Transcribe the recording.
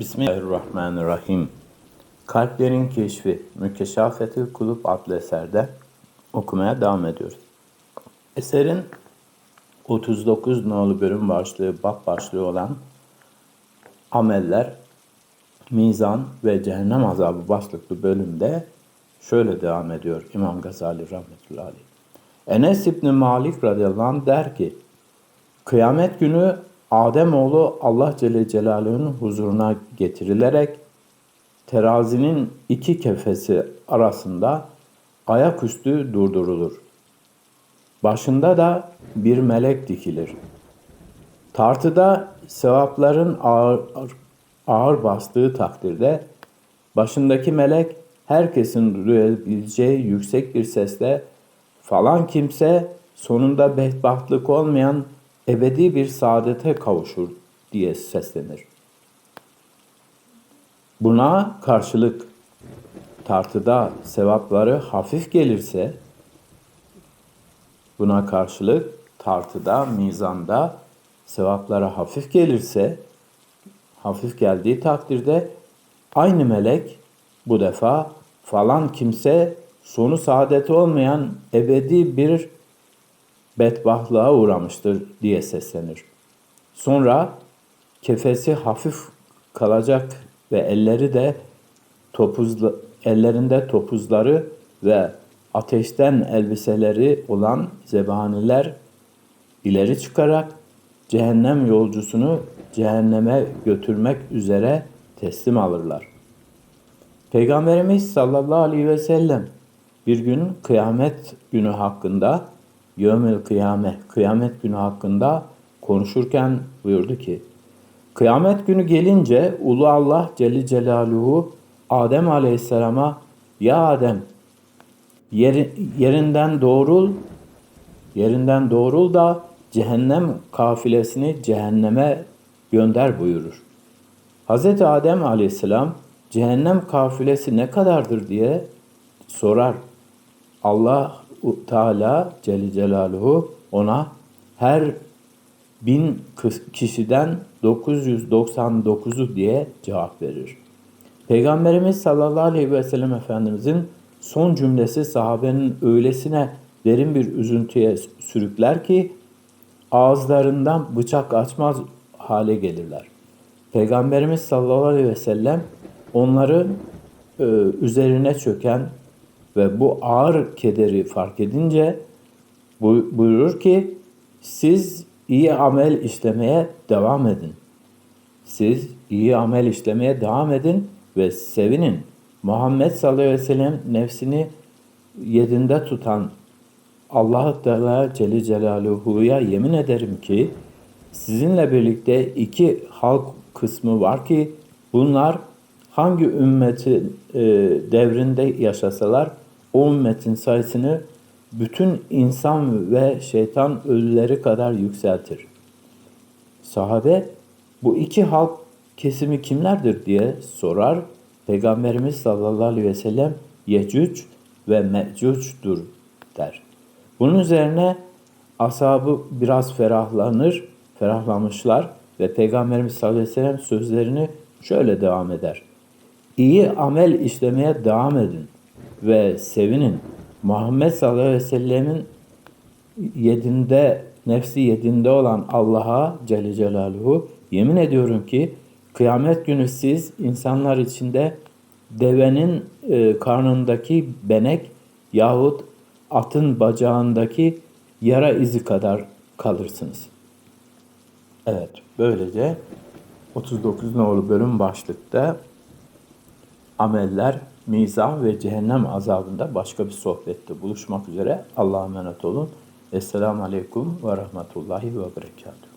Bismillahirrahmanirrahim. Kalplerin Keşfi, Mükeşafetül Kulub adlı eserde okumaya devam ediyoruz. Eserin 39 nolu bölüm başlığı, bab başlığı olan ameller, mizan ve cehennem azabı başlıklı bölümde şöyle devam ediyor İmam Gazali rahmetullahi aleyh. Enes İbni Malik radıyallahu anh der ki, Kıyamet günü Ademoğlu Allah Celle Celaluhu'nun huzuruna getirilerek terazinin iki kefesi arasında ayaküstü durdurulur. Başında da bir melek dikilir. Tartıda sevapların ağır, ağır bastığı takdirde başındaki melek herkesin duyabileceği yüksek bir sesle falan kimse sonunda bedbahtlık olmayan ebedi bir saadete kavuşur diye seslenir. Buna karşılık tartıda sevapları hafif gelirse buna karşılık tartıda, mizanda sevapları hafif gelirse hafif geldiği takdirde aynı melek bu defa falan kimse sonu saadeti olmayan ebedi bir bedbahtlığa uğramıştır diye seslenir. Sonra kefesi hafif kalacak ve elleri de topuzlu, ellerinde topuzları ve ateşten elbiseleri olan zebaniler ileri çıkarak cehennem yolcusunu cehenneme götürmek üzere teslim alırlar. Peygamberimiz sallallahu aleyhi ve sellem bir gün kıyamet günü hakkında Yevmel Kıyame, kıyamet günü hakkında konuşurken buyurdu ki, Kıyamet günü gelince Ulu Allah Celle Celaluhu Adem Aleyhisselam'a Ya Adem yer, yerinden doğrul yerinden doğrul da cehennem kafilesini cehenneme gönder buyurur. Hz. Adem Aleyhisselam cehennem kafilesi ne kadardır diye sorar. Allah Teala Celle Celaluhu ona her bin kişiden 999'u diye cevap verir. Peygamberimiz sallallahu aleyhi ve sellem Efendimizin son cümlesi sahabenin öylesine derin bir üzüntüye sürükler ki ağızlarından bıçak açmaz hale gelirler. Peygamberimiz sallallahu aleyhi ve sellem onları e, üzerine çöken ve bu ağır kederi fark edince buyurur ki siz iyi amel işlemeye devam edin. Siz iyi amel işlemeye devam edin ve sevinin. Muhammed sallallahu aleyhi ve sellem nefsini yedinde tutan Allah Teala Celle Celaluhu'ya yemin ederim ki sizinle birlikte iki halk kısmı var ki bunlar hangi ümmeti e, devrinde yaşasalar o ümmetin sayısını bütün insan ve şeytan ölüleri kadar yükseltir. Sahabe bu iki halk kesimi kimlerdir diye sorar. Peygamberimiz sallallahu aleyhi ve sellem Yecüc ve Mecüc'dur der. Bunun üzerine ashabı biraz ferahlanır, ferahlamışlar ve Peygamberimiz sallallahu aleyhi ve sellem sözlerini şöyle devam eder. İyi amel işlemeye devam edin ve sevinin. Muhammed sallallahu aleyhi ve sellemin yedinde, nefsi yedinde olan Allah'a Celle Celaluhu yemin ediyorum ki kıyamet günü siz insanlar içinde devenin e, karnındaki benek yahut atın bacağındaki yara izi kadar kalırsınız. Evet, böylece 39 nolu bölüm başlıkta ameller, mizan ve cehennem azabında başka bir sohbette buluşmak üzere. Allah'a emanet olun. Esselamu Aleyküm ve Rahmetullahi ve Berekatuhu.